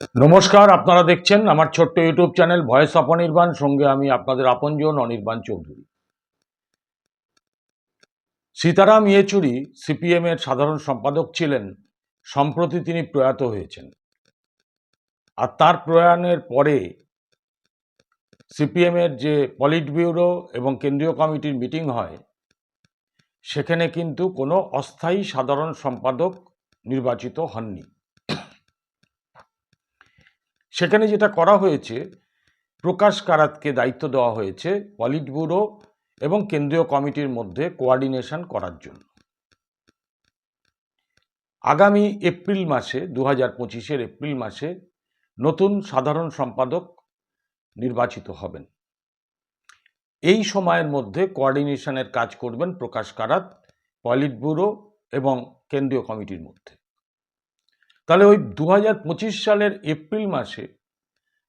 নমস্কার, আপনারা দেখছেন আমার ছোট্ট YouTube channel voice of Anirban. সঙ্গে আমি আপনাদের আপনজন অনির্বাণ চৌধুরী। সীতারাম ইয়েচুরি, সিপিএম এর সাধারণ সম্পাদক ছিলেন, সম্প্রতি তিনি প্রয়াত হয়েছেন। আর তার প্রয়াণের পরে সিপিএম এর যে পলিট ব্যুরো এবং কেন্দ্রীয় কমিটির মিটিং হয়, সেখানে কিন্তু কোনো অস্থায়ী সাধারণ সম্পাদক নির্বাচিত হননি। সেখানে যেটা করা হয়েছে, প্রকাশ কারাতকে দায়িত্ব দেওয়া হয়েছে পলিট ব্যুরো এবং কেন্দ্রীয় কমিটির মধ্যে কোয়ার্ডিনেশন করার জন্য। আগামী এপ্রিল মাসে দু হাজার পঁচিশের এপ্রিল মাসে নতুন সাধারণ সম্পাদক নির্বাচিত হবেন। এই সময়ের মধ্যে কোয়ার্ডিনেশনের কাজ করবেন প্রকাশ কারাত, পলিট ব্যুরো এবং কেন্দ্রীয় কমিটির মধ্যে। তাহলে ওই দু হাজার পঁচিশ সালের এপ্রিল মাসে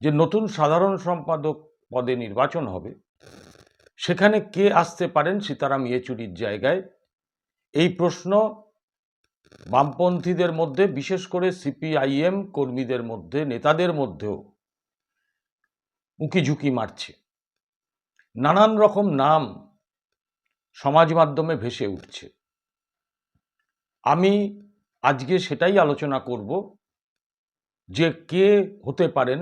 যে নতুন সাধারণ সম্পাদক পদে নির্বাচন হবে, সেখানে কে আসতে পারেন সীতারাম ইয়েচুরির জায়গায়? এই প্রশ্ন বামপন্থীদের মধ্যে, বিশেষ করে সিপিআইএম কর্মীদের মধ্যে, নেতাদের মধ্যেও উঁকি ঝুঁকি মারছে। নানান রকম নাম সমাজ মাধ্যমে ভেসে উঠছে। আমি আজকে সেটাই আলোচনা করব যে কে হতে পারেন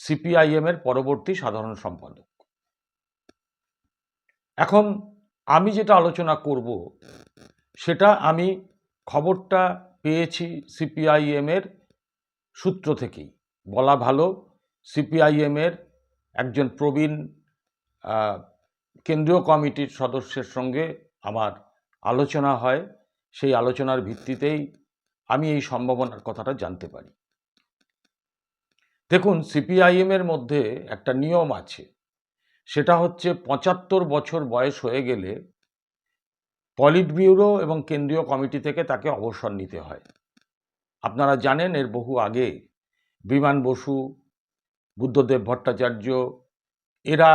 সিপিআইএম এর পরবর্তী সাধারণ সম্পাদক। এখন আমি যেটা আলোচনা করব, সেটা আমি খবরটা পেয়েছি সিপিআইএম এর সূত্র থেকেই। বলা ভালো, সিপিআইএম এর একজন প্রবীণ কেন্দ্রীয় কমিটির সদস্যের সঙ্গে আমার আলোচনা হয়। সেই আলোচনার ভিত্তিতেই আমি এই সম্ভাবনার কথাটা জানতে পারি। দেখুন, সিপিআইএম এর মধ্যে একটা নিয়ম আছে। সেটা হচ্ছে পঁচাত্তর বছর বয়স হয়ে গেলে পলিট ব্যুরো এবং কেন্দ্রীয় কমিটি থেকে তাকে অবসর নিতে হয়। আপনারা জানেন, এর বহু আগে বিমান বসু, বুদ্ধদেব ভট্টাচার্য এরা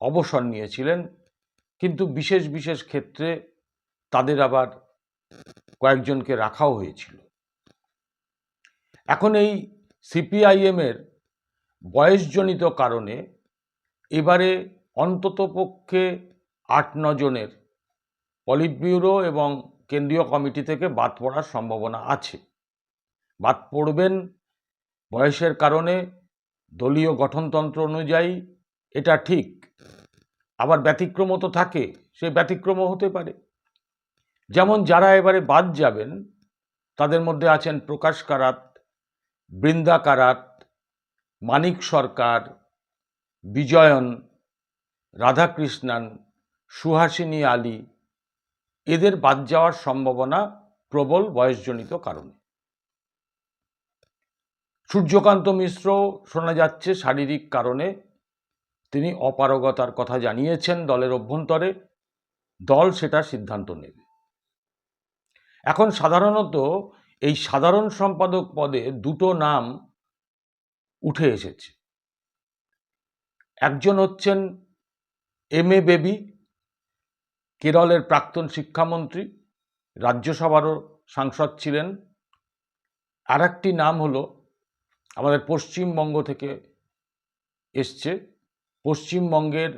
অবসর নিয়েছিলেন। কিন্তু বিশেষ বিশেষ ক্ষেত্রে তাদের আবার কয়েকজনকে রাখাও হয়েছিল। এখন এই সিপিআইএমের বয়সজনিত কারণে এবারে অন্ততপক্ষে আট জনের পলিট ব্যুরো এবং কেন্দ্রীয় কমিটি থেকে বাদ পড়ার সম্ভাবনা আছে। বাদ পড়বেন বয়সের কারণে দলীয় গঠনতন্ত্র অনুযায়ী এটা ঠিক, আবার ব্যতিক্রমও তো থাকে, সে ব্যতিক্রমও হতে পারে। যেমন যারা এবারে বাদ যাবেন, তাদের মধ্যে আছেন প্রকাশ কারাত, বৃন্দা কারাত, মানিক সরকার, বিজয়ন, রাধাকৃষ্ণান, সুহাসিনী আলী, এদের বাদ যাওয়ার সম্ভাবনা প্রবল বয়সজনিত কারণে। সূর্যকান্ত মিশ্র শোনা যাচ্ছে শারীরিক কারণে। তিনি অপারগতার কথা জানিয়েছেন দলের অভ্যন্তরে। দল সেটা সিদ্ধান্ত নেবে। এখন সাধারণত এই সাধারণ সম্পাদক পদে দুটো নাম উঠে এসেছে। একজন হচ্ছেন এম এ বেবি, কেরলের প্রাক্তন শিক্ষামন্ত্রী, রাজ্যসভারও সাংসদ ছিলেন। আর একটি নাম হলো আমাদের পশ্চিমবঙ্গ থেকে এসছে। পশ্চিমবঙ্গের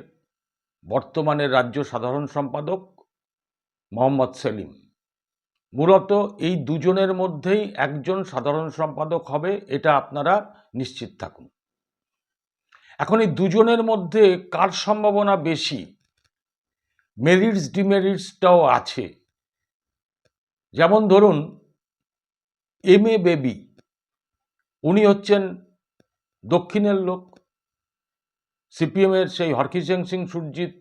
বর্তমানের রাজ্য সাধারণ সম্পাদক মোহাম্মদ সেলিম। মূলত এই দুজনের মধ্যেই একজন সাধারণ সম্পাদক হবে, এটা আপনারা নিশ্চিত থাকুন। এখন এই দুজনের মধ্যে কার সম্ভাবনা বেশি? মেরিটস, ডিমেরিটসটাও আছে। যেমন ধরুন, এম এ বেবি, উনি হচ্ছেন দক্ষিণের লোক, সিপিএমের সেই হরকিষেন সিং সুরজিৎ,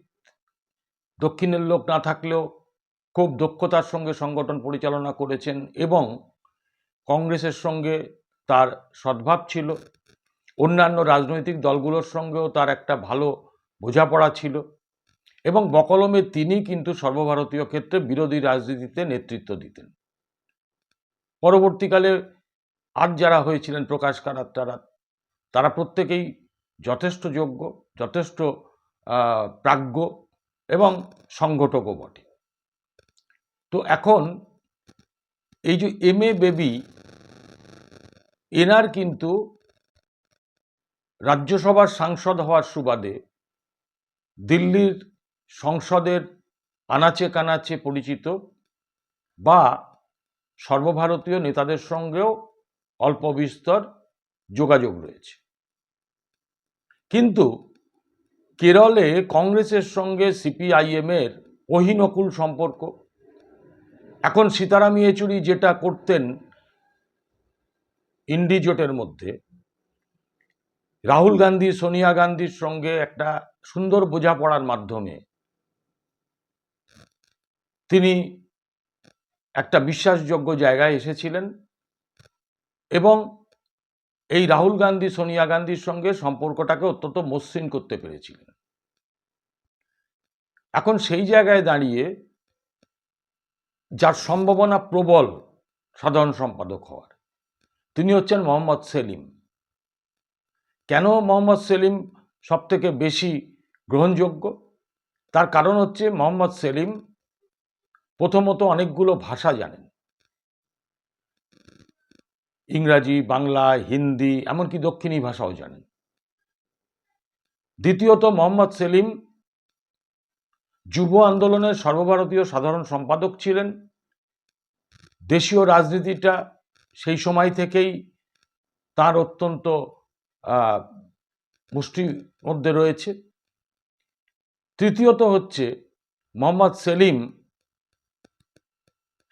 দক্ষিণের লোক না থাকলেও খুব দক্ষতার সঙ্গে সংগঠন পরিচালনা করেছেন এবং কংগ্রেসের সঙ্গে তার সদ্ভাব ছিল। অন্যান্য রাজনৈতিক দলগুলোর সঙ্গেও তার একটা ভালো বোঝাপড়া ছিল এবং বকলমে তিনি কিন্তু সর্বভারতীয় ক্ষেত্রে বিরোধী রাজনীতিতে নেতৃত্ব দিতেন। পরবর্তীকালে আর যারা হয়েছিলেন প্রকাশ কারাত তারা তারা প্রত্যেকেই যথেষ্ট যোগ্য, যথেষ্ট প্রাজ্ঞ এবং সংগঠকও বটে। তো এখন এই যে এম এ বেবি এনার কিন্তু রাজ্যসভার সাংসদ হওয়ার সুবাদে দিল্লির সংসদের আনাচে কানাচে পরিচিত বা সর্বভারতীয় নেতাদের সঙ্গেও অল্প বিস্তর যোগাযোগ রয়েছে। কিন্তু কেরলে কংগ্রেসের সঙ্গে সিপিআইএমের অহিনকুল সম্পর্ক এখন সীতারাম ইয়েচুরি যেটা করতেন ইন্ডিজোটের মধ্যে, রাহুল গান্ধী, সোনিয়া গান্ধীর সঙ্গে একটা সুন্দর বোঝাপড়ার মাধ্যমে তিনি একটা বিশ্বাসযোগ্য জায়গায় এসেছিলেন এবং এই রাহুল গান্ধী, সোনিয়া গান্ধীর সঙ্গে সম্পর্কটাকে অত্যন্ত মসৃণ করতে পেরেছিলেন। এখন সেই জায়গায় দাঁড়িয়ে যার সম্ভাবনা প্রবল সাধারণ সম্পাদক হওয়ার। তিনি হচ্ছেন মোহাম্মদ সেলিম। কেন মোহাম্মদ সেলিম সব থেকে বেশি গ্রহণযোগ্য? তার কারণ হচ্ছে মোহাম্মদ সেলিম প্রথমত অনেকগুলো ভাষা জানেন। ইংরাজি, বাংলা, হিন্দি, এমনকি দক্ষিণী ভাষাও জানেন। দ্বিতীয়ত মোহাম্মদ সেলিম যুব আন্দোলনের সর্বভারতীয় সাধারণ সম্পাদক ছিলেন। দেশীয় রাজনীতিটা সেই সময় থেকেই তার অত্যন্ত মুষ্টির মধ্যে রয়েছে। তৃতীয়ত হচ্ছে মোহাম্মদ সেলিম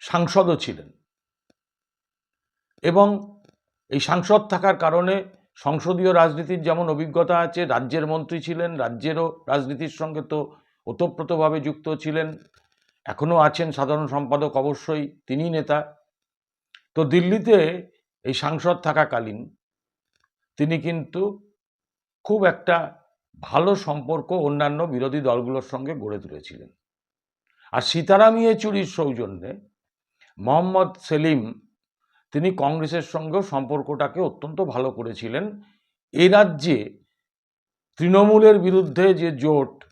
সাংসদও ছিলেন এবং এই সাংসদ থাকার কারণে সংসদীয় রাজনীতির যেমন অভিজ্ঞতা আছে, রাজ্যের মন্ত্রী ছিলেন, রাজ্যেরও রাজনীতির সঙ্গে তো ওতপ্রোতভাবে যুক্ত ছিলেন। এখনও আছেন সাধারণ সম্পাদক, অবশ্যই তিনি নেতা। তো দিল্লিতে এই সাংসদ থাকাকালীন তিনি কিন্তু খুব একটা ভালো সম্পর্ক অন্যান্য বিরোধী দলগুলোর সঙ্গে গড়ে তুলেছিলেন। আর সীতারাম ইয়েচুরির সৌজন্যে মোহাম্মদ সেলিম তিনি কংগ্রেসের সঙ্গেও সম্পর্কটাকে অত্যন্ত ভালো করেছিলেন। এ রাজ্যে তৃণমূলের বিরুদ্ধে যে জোট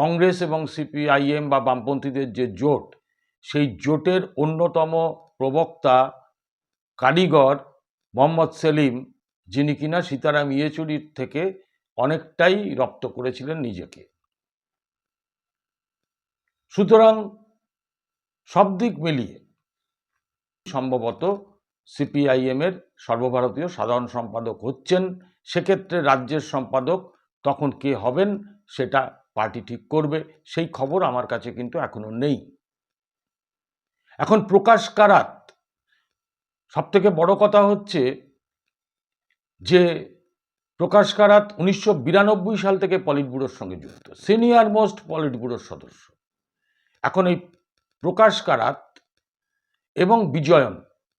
কংগ্রেস এবং সিপিআইএম বা বামপন্থীদের যে জোট, সেই জোটের অন্যতম প্রবক্তা কারিগর মোহাম্মদ সেলিম, যিনি কিনা সীতারাম ইয়েচুরির থেকে অনেকটাই রপ্ত করেছিলেন নিজেকে। সুতরাং সব দিক মিলিয়ে সম্ভবত সিপিআইএমের সর্বভারতীয় সাধারণ সম্পাদক হচ্ছেন, সেক্ষেত্রে রাজ্যের সম্পাদক তখন কে হবেন সেটা পার্টি ঠিক করবে, সেই খবর আমার কাছে কিন্তু এখনও নেই। এখন প্রকাশ কারাত সব থেকে বড় কথা হচ্ছে যে প্রকাশ কারাত উনিশশো বিরানব্বই সাল থেকে পলিট ব্যুরোর সঙ্গে যুক্ত, সিনিয়র মোস্ট পলিট ব্যুরোর সদস্য। এখন এই প্রকাশ কারাত এবং বিজয়ন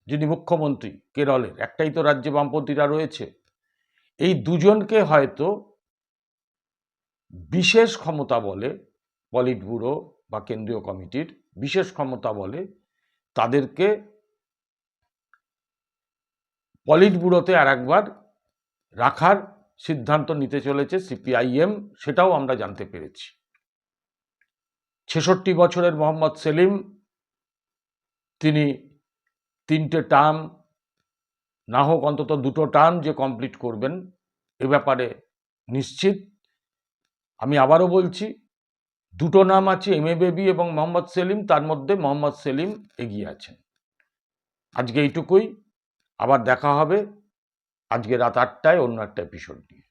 যিনি মুখ্যমন্ত্রী কেরলের, একটাই তো রাজ্যে বামপন্থীরা রয়েছে, এই দুজনকে হয়তো বিশেষ ক্ষমতা বলে পলিট ব্যুরো বা কেন্দ্রীয় কমিটির বিশেষ ক্ষমতা বলে তাদেরকে পলিট ব্যুরোতে আর একবার রাখার সিদ্ধান্ত নিতে চলেছে সিপিআইএম, সেটাও আমরা জানতে পেরেছি। ছেষট্টি বছরের মোহাম্মদ সেলিম, তিনি তিনটে টার্ম, না হোক অন্তত দুটো টার্ম যে কমপ্লিট করবেন, এ ব্যাপারে নিশ্চিত আমি আবারও বলছি, দুটো নাম আছে এম এ বেবি এবং মোহাম্মদ সেলিম, তার মধ্যে মোহাম্মদ সেলিম এগিয়ে আছেন। আজকে এইটুকুই, আবার দেখা হবে আজকে রাত আটটায় অন্য একটা এপিসোড নিয়ে।